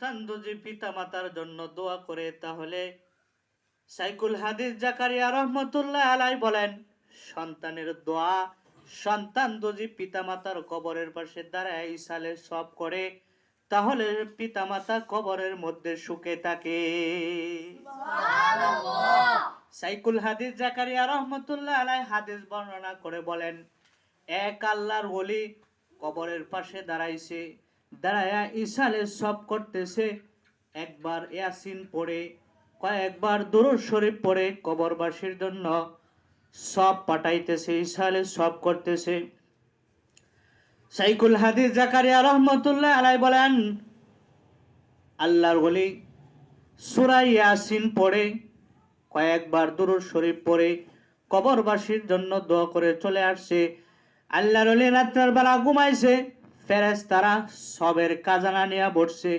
সন্তান যদি পিতা মাতার জন্য দোয়া করে তাহলে সাইকুল হাদিস জাকারিয়া রহমতুল্লাহ আলাই বলেন সন্তানের দোয়া সন্তান যদি পিতা মাতার কবরের পাশে দাঁড়ায় ইসালে সব করে তাহলে পিতা মাতা কবরের মধ্যে সুখে থাকে। সাইকুল হাদিস জাকারিয়া রহমতুল্লাহ আলাই হাদিস বর্ণনা করে বলেন এক আল্লাহর বলি কবরের পাশে দাঁড়াইছে দাঁড়ায়া ইসালে সব করতেছে। একবার ইয়াসিন পড়ে, কয়েকবার দুরুদ শরীফ পড়ে কবরবাসীর জন্য সব পাঠাইতেছে ইসালে সব করতেছে। সাইকুল হাদিস জাকারিয়া রহমতুল্লাহ আলাই বলেন, আল্লাহর ওলি সুরা ইয়াসিন পড়ে, কয়েকবার দুরুদ শরীফ পড়ে কবরবাসীর জন্য দোয়া করে চলে আসছে। আল্লাহর রাত্রের বেলা ঘুমাইছে ফেরেস তারা সবের কাজানা নিয়ে বসছে।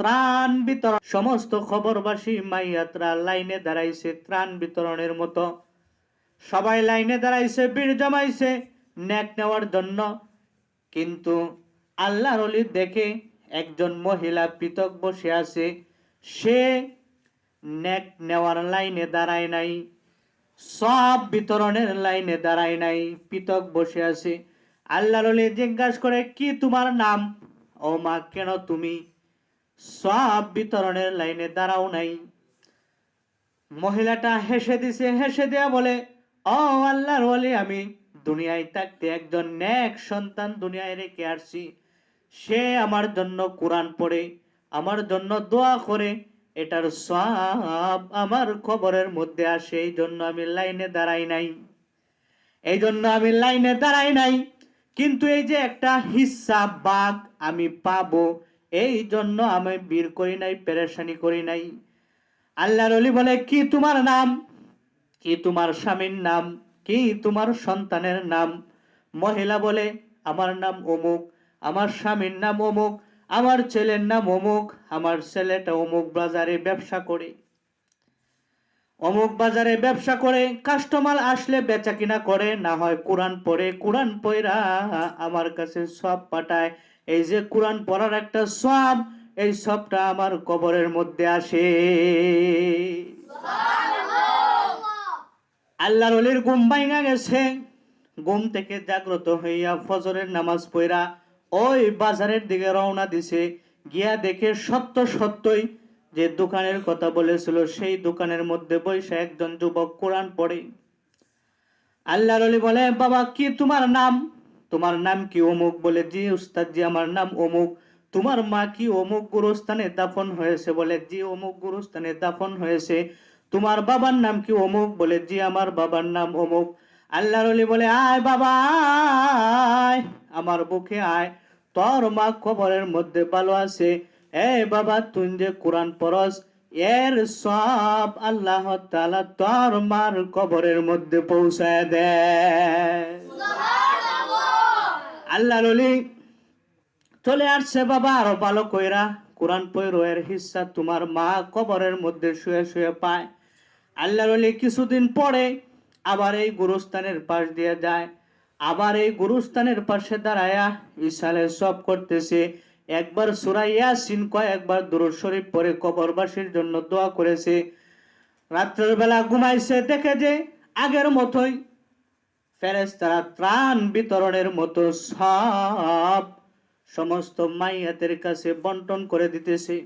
ত্রাণ বিতরণ সমস্ত খবরবাসী মাইয়াতরা লাইনে দাঁড়াইছে ত্রাণ বিতরণের মতো। সবাই লাইনে দাঁড়াইছে বীর জমাইছে নেক নেওয়ার জন্য। কিন্তু আল্লাহর অলি দেখে একজন মহিলা পৃথক বসে আছে। সে নেক নেওয়ার লাইনে দাঁড়ায় নাই, সব বিতরণের লাইনে দাঁড়ায় নাই, পৃথক বসে আছে। আল্লাহর অলি জিজ্ঞাসা করে, কি তোমার নাম? ও মা, কেন তুমি? সব বিতরণের লাইনে দাঁড়াও নাই। মহিলাটা হেসে দিছে, হেসে দেয়া বলে, ও আল্লাহর ওলি, আমি দুনিয়ায় থাকতে একজন নেক সন্তান দুনিয়ায় রেখে আসছি। সে আমার জন্য কোরআন পড়ে, আমার জন্য দোয়া করে, এটার সব আমার খবরের মধ্যে আসে এই জন্য আমি লাইনে দাঁড়াই নাই। এই জন্য আমি লাইনে দাঁড়াই নাই? কিন্তু এই যে একটা হিস্সা বাঘ আমি পাবো, এই জন্য আমি বীর করি নাই, পেরেশানি করি নাই। আল্লাহর অলি বলে, কি তোমার নাম? কি তোমার স্বামীর নাম? কি তোমার সন্তানের নাম? মহিলা বলে, আমার নাম অমুক, আমার স্বামীর নাম অমুক, আমার ছেলের নাম অমুক, আমার ছেলেটা অমুক বাজারে ব্যবসা করে। অমুক বাজারে ব্যবসা করে কাস্টমার আসলে বেচা কিনা করে না হয় কোরআন পড়ে কোরআন পড়া আমার কাছে সব পাঠায়। এই যে কোরআন পড়ার একটা সব এই সবটা আমার কবরের মধ্যে আসে। আল্লাহর অলির ঘুম ভাঙা গেছে। ঘুম থেকে জাগ্রত হইয়া ফজরের নামাজ পড়া ওই বাজারের দিকে রওনা দিছে। গিয়া দেখে সত্য সত্যই যে দোকানের কথা বলেছিল, সেই দোকানের মধ্যে বসে একজন যুবক কোরআন পড়ে। আল্লাহর অলি বলে, বাবা, কি তোমার নাম? তোমার নাম কি অমুক? বলে, জি, উস্তাদ জি, আমার নাম অমুক। তোমার মা কি অমুক গুরুস্থানে দাফন হয়েছে? বলে, জি, অমুক গুরুস্থানে দাফন হয়েছে। তোমার বাবার নাম কি অমুক? বলে, জি, আমার বাবার নাম অমুক। আল্লাহর অলি বলে, আয় বাবা, আয়, আমার বুকে আয়। তোর মা কবরের মধ্যে ভালো আছে। এ বাবা তুই যে কোরআন পড়স এর সব আল্লাহ তাআলা তোর মার কবরের মধ্যে পৌঁছায় দেয় আল্লাহর অলি চলে আসছে বাবা আরও ভালো কইরা। কোরআন পৈরো এর হিস্সা তোমার মা কবরের মধ্যে শুয়ে শুয়ে পায়। আল্লাহর অলি কিছুদিন পরে আবার এই গুরুস্থানের পাশ দিয়ে যায়। আবার এই গুরুস্থানের পাশে দাঁড়ায়া ইসালে সব করতেছে। একবার সুরাইয়া সিন কয়েকবার দুরুদ শরীফ পরে কবরবাসীর জন্য দোয়া করেছে। রাত্রের বেলা ঘুমাইছে, দেখে যে আগের মতোই ফেরেস্তারা ত্রাণ বিতরণের মতো সব সমস্ত মাইয়াদের কাছে বন্টন করে দিতেছে।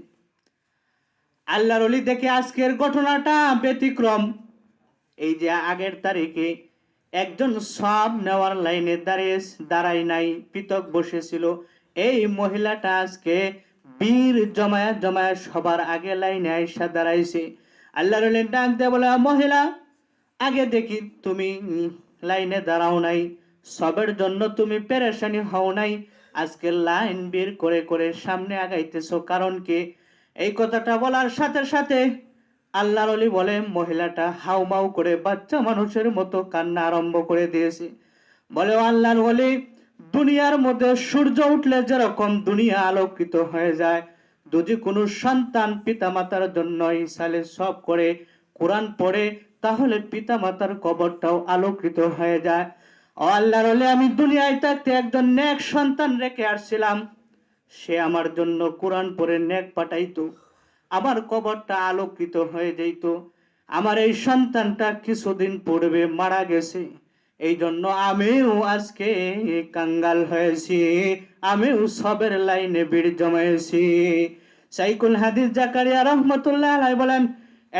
আল্লাহর অলি দেখে আজকের ঘটনাটা ব্যতিক্রম। এই যে আগের তারিখে একজন সব নেওয়ার লাইনে দাঁড়িয়ে দাঁড়াই নাই, পৃথক বসেছিল। এই মহিলাটা আজকে বীর জমায়া জমায়া সবার আগে লাইনে আইসা দাঁড়াইছে। আল্লাহর অলি ডাক দেয় বলে মহিলা, আগে দেখি তুমি লাইনে দাঁড়াও নাই, সবের জন্য তুমি পেরেশানি হও নাই, আজকে লাইন বের করে করে সামনে আগাইতেছো। কারণ কি? এই কথাটা বলার সাথে সাথে আল্লাহর অলি বলে, মহিলাটা হাউমাউ করে বাচ্চা মানুষের মতো কান্না আরম্ভ করে দিয়েছে। বলে, "ও আল্লাহর অলি দুনিয়ার মধ্যে সূর্য উঠলে যেরকম দুনিয়া আলোকিত হয়ে যায়, যদি কোনো সন্তান পিতামাতার জন্য ইসালে সব করে কোরআন পড়ে, তাহলে পিতামাতার কবরটাও আলোকিত হয়ে যায়। ও আল্লাহর অলি আমি দুনিয়ায় থাকতে একজন নেক সন্তান রেখে আসছিলাম। সে আমার জন্য কোরআন পড়ে নেক পাঠাইতো আমার কবরটা আলোকিত হয়ে যেত আমার এই সন্তানটা কিছুদিন পূর্বে মারা গেছে। এই জন্য আমিও আজকে কাঙ্গাল হয়েছি। আমিও সবের লাইনে ভিড় জমাইছি। সাইকুল হাদিস জাকারিয়া রহমতুল্লাহ আলাই বলেন,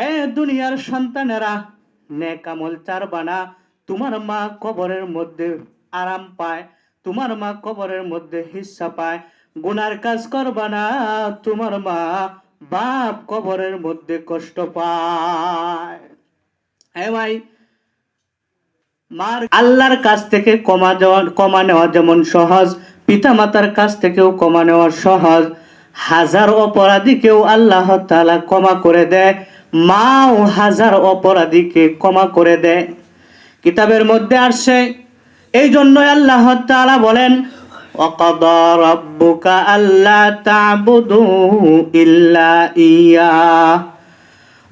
এ দুনিয়ার সন্তানেরা, নেক আমল চার বানা তোমার মা কবরের মধ্যে আরাম পায়, তোমার মা কবরের মধ্যে হিস্সা পায়। গুনার কাজ করবা না, তোমার মা বাপ কবরের মধ্যে কষ্ট পায়। এ ভাই মার আল্লাহর কাছ থেকে কমা যাওয়া কমা নেওয়া যেমন সহজ পিতা মাতার কাছ থেকেও কমা নেওয়া সহজ। হাজার অপরাধীকেও আল্লাহ তালা কমা করে দেয়। মাও হাজার অপরাধীকে কমা করে দেয়। কিতাবের মধ্যে আসছে এই জন্য আল্লাহ তালা বলেন অকদর আল্লাহ তাবুদু ইল্লা ইয়া।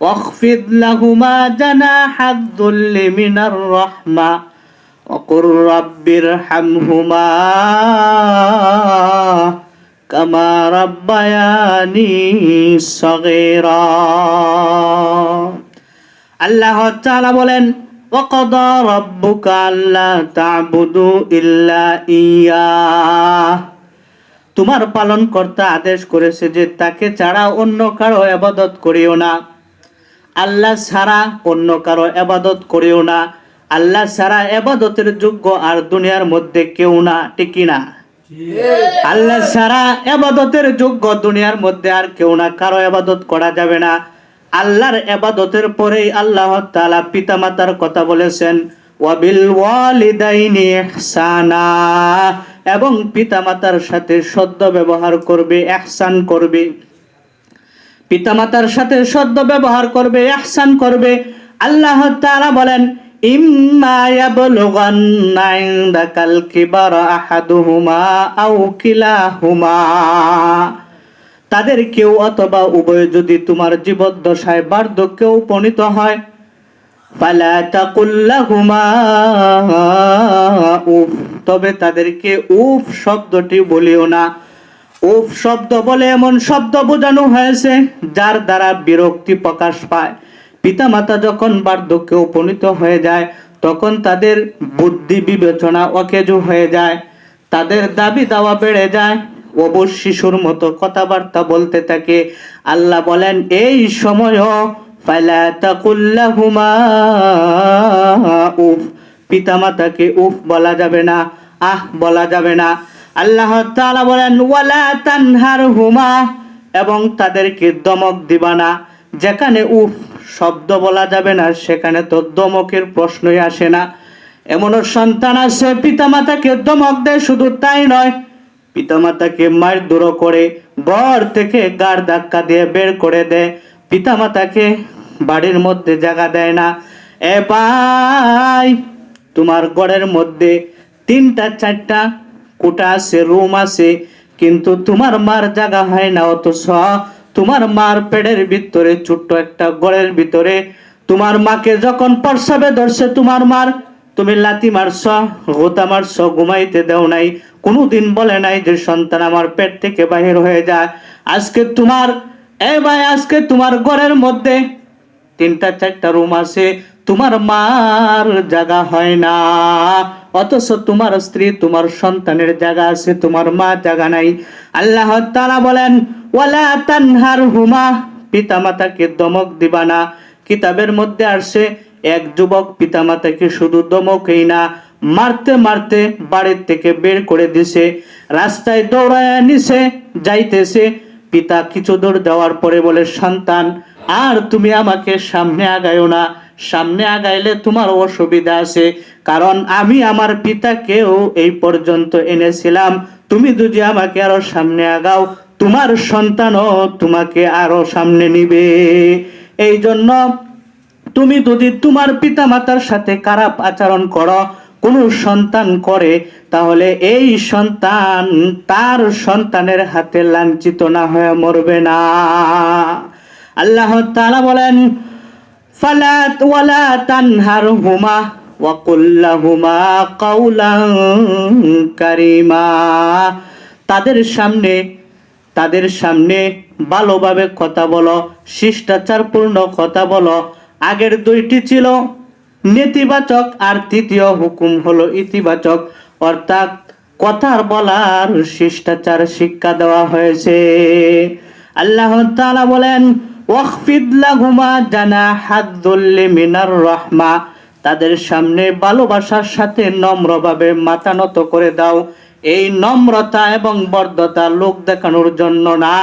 واخفض لهما جناح الذل من الرحمة وقل رب ارحمهما كما ربياني صغيرا আল্লাহ তাআলা বলেন وقضى ربك ألا تعبدوا إلا إياه তোমার পালন কর্তা আদেশ করেছে যে তাকে ছাড়া অন্য কারো আবাদত করিও না আল্লাহ ছাড়া অন্য কারও আবাদত করেও না। আল্লাহ ছাড়া আবাদতের যোগ্য আর দুনিয়ার মধ্যে কেউ না টিকি না? আল্লাহ ছাড়া আবাদতের যোগ্য দুনিয়ার মধ্যে আর কেউ না কারও আবাদত করা যাবে না। আল্লাহর আবাদতের পরেই আল্লাহ তাআলা পিতামাতার কথা বলেছেন ওয়াবিল ওয়ালিদাইনি ইহসানা। এবং পিতামাতার সাথে সদ্য ব্যবহার করবে ইহসান করবে। পিতামাতার সাথে সদ্য ব্যবহার করবে, ইহসান করবে। আল্লাহ তারা বলেন তাদের কেউ অথবা উভয় যদি তোমার জীবদ্দশায় বার্ধক্যে উপনীত হয় উফ। তবে তাদেরকে উফ শব্দটি বলিও না। উফ, শব্দ বলে এমন শব্দ বোঝানো হয়েছে, যার দ্বারা বিরক্তি প্রকাশ পায়। পিতামাতা যখন বার্ধক্যে উপনীত হয়ে যায়, তখন তাদের বুদ্ধি বিবেচনা অকেজু হয়ে যায়। তাদের দাবি দাওয়া বেড়ে যায়। অবশ শিশুর মতো কথাবার্তা বলতে থাকে। আল্লাহ বলেন, এই সময়ও উফ, পিতামাতাকে উফ বলা যাবে না, আহ বলা যাবে না। আল্লাহ তাআলা বলেন, ওয়ালা তানহার হুমা এবং তাদেরকে দমক দিবা না। যেখানে উফ শব্দ বলা যাবে না, সেখানে তো দমকের প্রশ্নই আসে না। এমনও সন্তান আছে, পিতামাতাকে দমক দেয়, শুধু তাই নয়, পিতামাতাকে মার দূর করে ঘর থেকে গার ধাক্কা দিয়ে বের করে দেয়। পিতামাতাকে বাড়ির মধ্যে জায়গা দেয় না। এ ভাই, তোমার ঘরের মধ্যে তিনটা, চারটা কোটা আছে রুম আছে, কিন্তু তোমার মার জায়গা হয় না অথচ তোমার মার পেটের ভিতরে, ছোট্ট একটা ঘরের ভিতরে। তোমার মাকে যখন প্রসাবে ধরছে তোমার মার, তুমি লাতি মারছ, গোতা মারছ, ঘুমাইতে দেও নাই। কোনোদিন বলে নাই যে সন্তান আমার পেট থেকে বাহির হয়ে যায়। আজকে তোমার, এ ভাই, আজকে তোমার ঘরের মধ্যে তিনটা, চারটা রুম আছে, তোমার মার জায়গা হয় না। অথচ তোমার স্ত্রী, তোমার সন্তানের জায়গা আছে, তোমার মা জায়গা নাই। আল্লাহ তাআলা বলেন, ওয়ালা তানহার হুমা পিতামাতাকে দমক দিবা না। কিতাবের মধ্যে আসছে, এক যুবক পিতামাতাকে শুধু দমকই না, মারতে মারতে বাড়ির থেকে বের করে দিছে। রাস্তায় দৌড়ায় নিছে, যাইতেছে। পিতা কিছু দূর দেওয়ার পরে বলে, সন্তান, আর তুমি আমাকে সামনে আগায়ো না। সামনে আগাইলে তোমার অসুবিধা আছে। কারণ আমি আমার পিতাকেও এই পর্যন্ত এনেছিলাম। তুমি যদি আমাকে আরও সামনে আগাও, তোমার সন্তানও তোমাকে আরও সামনে নিবে। এই জন্য তুমি যদি তোমার পিতা মাতার সাথে খারাপ আচরণ করো, কোন সন্তান করে, তাহলে এই সন্তান তার সন্তানের হাতে লাঞ্ছিত না হয়ে মরবে না। আল্লাহ তাআলা বলেন ফালাত ওয়ালা তানহারহুমা ওয়া কুল্লাহুমা কাউলান কারীমা। তাদের সামনে তাদের সামনে ভালোভাবে কথা বলো, শিষ্টাচারপূর্ণ কথা বলো। আগের দুইটি ছিল নেতিবাচক আর তৃতীয় হুকুম হলো ইতিবাচক। অর্থাৎ কথার বলার, শিষ্টাচার শিক্ষা দেওয়া হয়েছে। আল্লাহ তাআলা বলেন ওয়াখফিদ লাহুমা জানা মিনার রহমা। তাদের সামনে ভালোবাসার সাথে নম্রভাবে মাথা নত করে দাও। এই নম্রতা এবং বর্ধতা লোক দেখানোর জন্য না,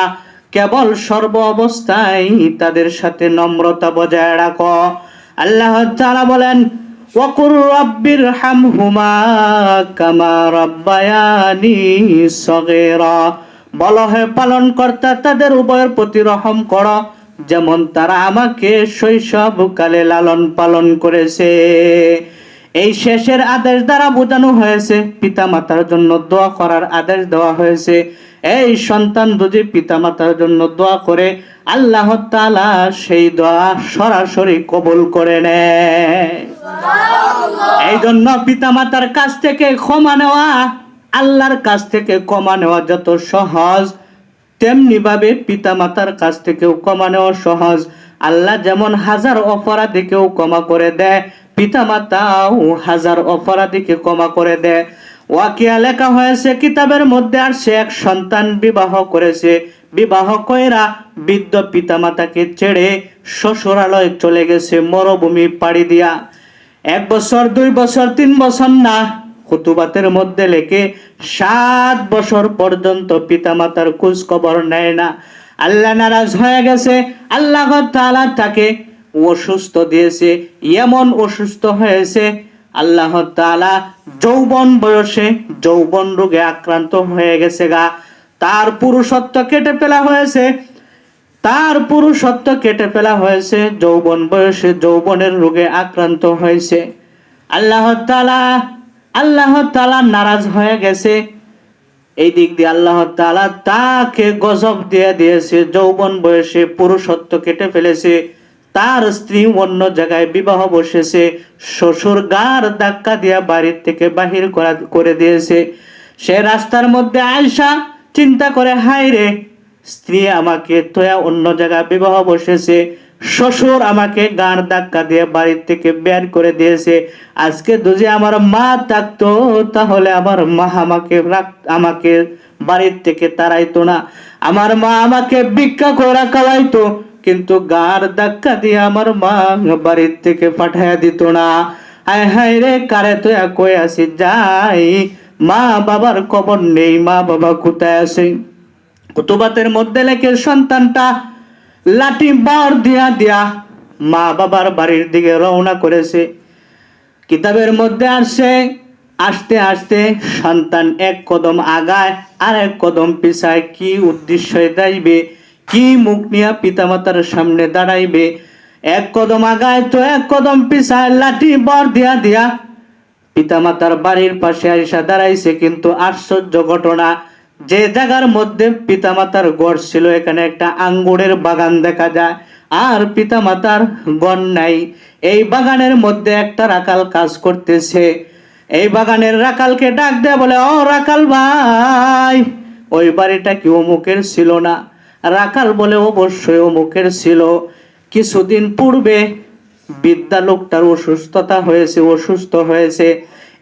কেবল সর্ব অবস্থায় তাদের সাথে নম্রতা বজায় রাখো। আল্লাহ তাআলা বলেন, ওয়াকুর বলো হে পালন কর্তা তাদের উভয়ের প্রতি রহম করো। যেমন তারা আমাকে শৈশবকালে লালন পালন করেছে। এই শেষের আদেশ দ্বারা বোঝানো হয়েছে পিতা মাতার জন্য দোয়া করার আদেশ দেওয়া হয়েছে। এই সন্তান যদি পিতা মাতার জন্য দোয়া করে আল্লাহ তাআলা সেই দোয়া সরাসরি কবুল করে নেয়। এই জন্য পিতা মাতার কাছ থেকে ক্ষমা নেওয়া আল্লাহর কাছ থেকে ক্ষমা নেওয়া যত সহজ। তেমনি ভাবে পিতা মাতার কাছ থেকেও ক্ষমা নেওয়া সহজ। আল্লাহ যেমন হাজার অপরাধীকেও ক্ষমা করে দেয় পিতা মাতাও হাজার অপরাধীকে ক্ষমা করে দেয়। ওয়াকিয়া লেখা হয়েছে, কিতাবের মধ্যে আর সে এক সন্তান বিবাহ করেছে। বিবাহ কইরা বৃদ্ধ পিতা মাতাকে ছেড়ে শ্বশুরালয় চলে গেছে, মরুভূমি পাড়ি দিয়া। এক বছর, দুই বছর, তিন বছর না খুতুবাতের মধ্যে লেখে, সাত বছর পর্যন্ত পিতামাতার খোঁজ খবর নেয় না। আল্লাহ নারাজ হয়ে গেছে। আল্লাহ তাকে অসুস্থ দিয়েছে। এমন অসুস্থ হয়েছে, আল্লাহ তাআলা যৌবন বয়সে যৌবন রোগে আক্রান্ত হয়ে গেছে গা। তার পুরুষত্ব কেটে ফেলা হয়েছে। তার পুরুষত্ব কেটে ফেলা হয়েছে। যৌবন বয়সে যৌবনের রোগে আক্রান্ত হয়েছে। আল্লাহ তাআলা আল্লাহ তালা নারাজ হয়ে গেছে। এই দিক দিয়ে আল্লাহ তালা তাকে গজব দিয়ে দিয়েছে, যৌবন বয়সে পুরুষত্ব কেটে ফেলেছে, তার স্ত্রী অন্য জায়গায় বিবাহ বসেছে, শ্বশুর গার ধাক্কা দিয়া বাড়ির থেকে বাহির করা, করে দিয়েছে। সে রাস্তার মধ্যে আয়সা চিন্তা করে হায় রে স্ত্রী আমাকে তোয়া অন্য জায়গায় বিবাহ বসেছে শ্বশুর আমাকে গান ধাক্কা দিয়ে বাড়ির থেকে বের করে দিয়েছে। আজকে যদি আমার মা থাকতো, তাহলে আমার মা আমাকে আমাকে বাড়ির থেকে তাড়াইতো না। আমার মা আমাকে ভিক্ষা করে খাওয়াইতো, কিন্তু গার ধাক্কা দিয়ে আমার মা বাড়ির থেকে পাঠাইয়া দিত না। হায় হায় রে, কারে তো কই আসি যাই। মা বাবার খবর নেই, মা বাবা কোথায় আছে? কুতুবাতের মধ্যে লেখে সন্তানটা লাঠি বার দিয়া দিয়া মা বাবার বাড়ির দিকে রওনা করেছে। কিতাবের মধ্যে আসছে, আস্তে আস্তে সন্তান এক কদম আগায় আর এক কদম পিছায় কি উদ্দেশ্যে যাইবে, কি মুখ নিয়ে পিতামাতার সামনে দাঁড়াইবে। এক কদম আগায় তো এক কদম পিছায় লাঠি বর দিয়া দিয়া পিতামাতার বাড়ির পাশে আইসা দাঁড়াইছে, কিন্তু আশ্চর্য ঘটনা যে জায়গার মধ্যে পিতামাতার গড় ছিল, এখানে একটা আঙ্গুরের বাগান দেখা যায়, আর পিতামাতার গড় নাই। এই বাগানের মধ্যে একটা রাকাল কাজ করতেছে। এই বাগানের রাকালকে ডাক দেয় বলে, ও রাকাল ভাই, ওই বাড়িটা কি অমুকের ছিল না? রাকাল বলে, অবশ্যই অমুকের ছিল। কিছুদিন পূর্বে বিদ্যা লোকটার অসুস্থতা হয়েছে, অসুস্থ হয়েছে।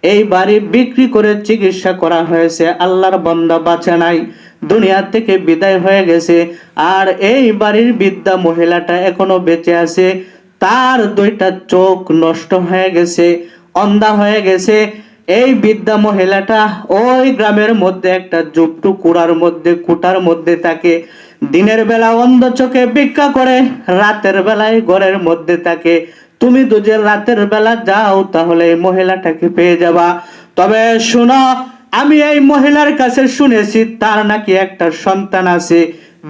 এই বাড়ি বিক্রি করে চিকিৎসা করা হয়েছে। আল্লাহর বন্দা বাঁচা নাই। দুনিয়া থেকে বিদায় হয়ে গেছে। আর এই বাড়ির বিদ্যা মহিলাটা এখনও বেঁচে আছে। তার দুইটা চোখ নষ্ট হয়ে গেছে, অন্ধা হয়ে গেছে। এই বিদ্যা মহিলাটা ওই গ্রামের মধ্যে একটা জুপটু কুড়ার মধ্যে, কুটার মধ্যে থাকে। দিনের বেলা অন্ধ চোখে ভিক্ষা করে, রাতের বেলায় ঘরের মধ্যে থাকে। তুমি দুজে রাতের বেলা যাও, তাহলে এই মহিলাটাকে পেয়ে যাবা। তবে শোনো, আমি এই মহিলার কাছে শুনেছি, তার নাকি একটা সন্তান আছে।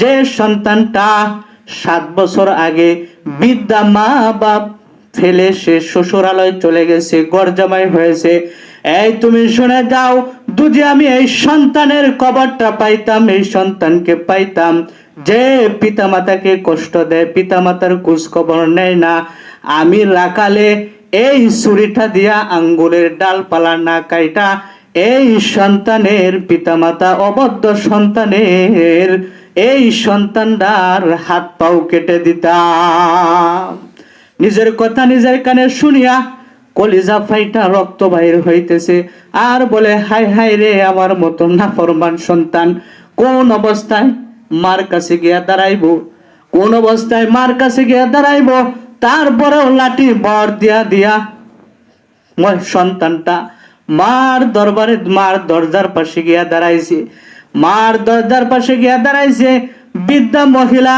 যে সন্তানটা সাত বছর আগে বিদ্যা মা বাপ ফেলে সে শ্বশুরালয় চলে গেছে গরজামাই হয়েছে। এই তুমি শুনে যাও যদি আমি এই সন্তানের কবরটা পাইতাম, এই সন্তানকে পাইতাম। যে পিতামাতাকে কষ্ট দেয়, পিতামাতার খোঁজ খবর নেয় না। আমি রাখালে এই ছুরিটা দিয়া আঙ্গুলের ডালপালা না কাইটা, এই সন্তানের পিতামাতা অবদ্ধ সন্তানের, এই সন্তানটার হাত পাও কেটে দিতাম। নিজের কথা নিজের কানে শুনিয়া কলিজা ফাইটা রক্ত বাইর হইতেছে। আর বলে হাই হাই রে, আমার মতো নাফরমান সন্তান, কোন অবস্থায় মার কাছে গিয়া দাঁড়াইব? কোন অবস্থায় মার কাছে গিয়া দাঁড়াইব? তারপরেও লাঠি বর দিয়া দিয়া মোর সন্তানটা মার দরবারে, মার দরজার পাশে গিয়া দাঁড়াইছে। মার দরজার পাশে গিয়া দাঁড়াইছে বিদ্যা মহিলা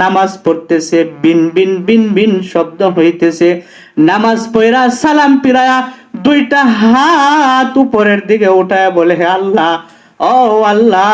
নামাজ পড়তেছে, বিন বিন বিন বিন শব্দ হইতেছে। নামাজ পড়া, সালাম পিরায়া দুইটা হাত উপরের দিকে উঠায় বলে হে আল্লাহ, ও আল্লাহ,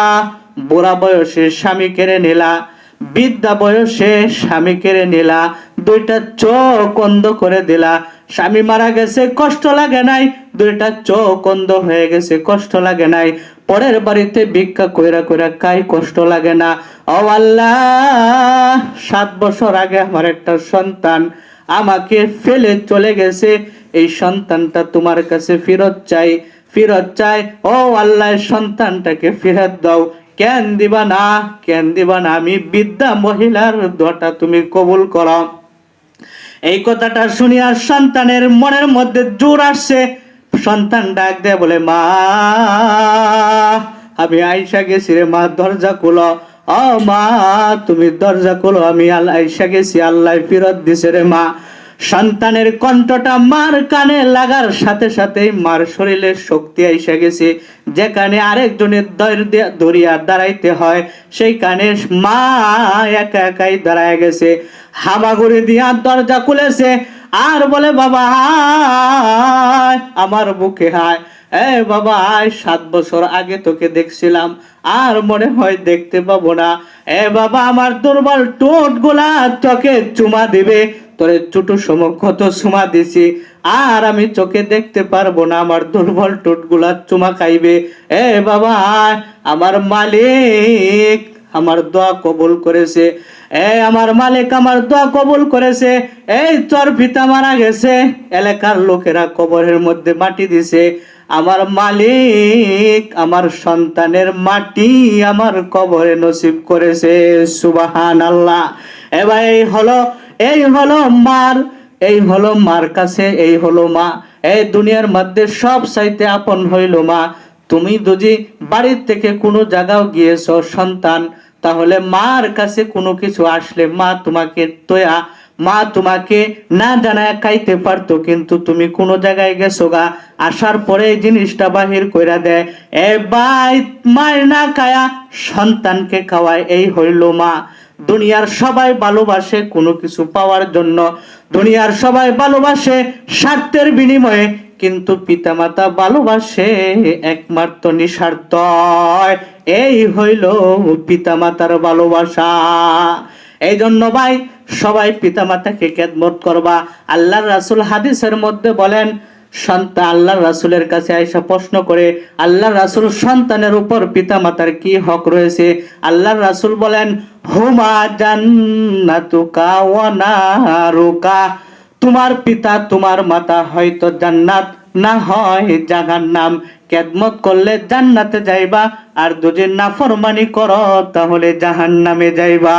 বুড়া বয়সে স্বামী কেড়ে নিলা। বিদ্যা বয়সে স্বামী কেড়ে নিলা, দুইটা চোখ অন্ধ করে দিলা। স্বামী মারা গেছে, কষ্ট লাগে নাই। দুইটা চোখ অন্ধ হয়ে গেছে, কষ্ট লাগে নাই। পরের বাড়িতে ভিক্ষা কইরা কইরা কাই কষ্ট লাগে না। ও আল্লাহ, সাত বছর আগে আমার একটা সন্তান আমাকে ফেলে চলে গেছে। এই সন্তানটা তোমার কাছে ফেরত চাই, ফিরত চাই। ও আল্লাহ, সন্তানটাকে ফিরত দাও। কেন দিবা না কেন দিবা না। আমি বিদ্যা মহিলার দোয়াটা তুমি কবুল করো। এই কথাটা শুনিয়া সন্তানের মনের মধ্যে জোর আসছে। সন্তান ডাক দেয় বলে, মা, আমি আইসা গেছি রে মা, দরজা খুলো। ও মা, তুমি দরজা খুলো, আমি আল্লাহ আইসা গেছি, আল্লাহ ফিরত দিছে রে মা। সন্তানের কণ্ঠটা মার কানে লাগার সাথে সাথে মার শরীরে শক্তি এসে গেছে। যেখানে আরেকজনের দর- ধরিয়া দাঁড়াইতে হয়, সেই কানে মা একা একাই দাঁড়ায় গেছে। হামাগুড়ি দিয়া দরজা খুলেছে, আর বলে, বাবা আমার বুকে হায় এ বাবা, আয়, সাত বছর আগে তোকে দেখছিলাম, আর মনে হয় দেখতে পাবো না। এ বাবা, আমার দুর্বল টোটগুলা চোখে চুমা দিবে। তোরে ছোট সময় কত চুমা দিছি, আর আমি চোখে দেখতে পারব না, আমার দুর্বল টোটগুলা চুমা খাইবে। এ বাবা, আমার মালিক আমার দোয়া কবুল করেছে। এ আমার মালিক আমার দোয়া কবুল করেছে। এই তোর পিতা মারা গেছে। এলাকার লোকেরা কবরের মধ্যে মাটি দিছে। আমার মালিক আমার সন্তানের মাটি আমার কবরে নসিব করেছে। সুবাহান আল্লাহ এবার এই হলো এই হলো মার, এই হলো মার কাছে, এই হলো মা। এই দুনিয়ার মধ্যে সব চাইতে আপন হইল মা। তুমি যদি বাড়ির থেকে কোনো জায়গাও গিয়েছো, সন্তান, তাহলে মার কাছে কোনো কিছু আসলে মা তোমাকে তোয়া মা তোমাকে না জানায় খাইতে পারতো, কিন্তু তুমি কোনো জায়গায় গেছো গা, আসার পরে এই জিনিসটা বাহির কইরা দেয়। এ বাই মায়ের না খায়া সন্তানকে খাওয়ায়, এই হইল মা। দুনিয়ার সবাই ভালোবাসে কোনো কিছু পাওয়ার জন্য। দুনিয়ার সবাই ভালোবাসে স্বার্থের বিনিময়ে, কিন্তু পিতামাতা ভালোবাসে একমাত্র নিঃস্বার্থ এই হইল পিতামাতার ভালোবাসা। এই জন্য ভাই, সবাই পিতামাতাকে খেদমত করবা। আল্লাহর রাসূল হাদিসের মধ্যে বলেন সন্তান আল্লাহ রাসুলের কাছে আয়সা প্রশ্ন করে আল্লাহ রাসুল সন্তানের উপর পিতা মাতার কি হক রয়েছে? আল্লাহ রাসূল বলেন, হুমা জান্নাতুকা তোমার পিতা, তোমার মাতা হয়তো জান্নাত না হয় জাগার জাহান্নাম। কেদমত করলে জান্নাতে যাইবা, আর যদি নাফরমানি করো, তাহলে জাহান্নামে যাইবা।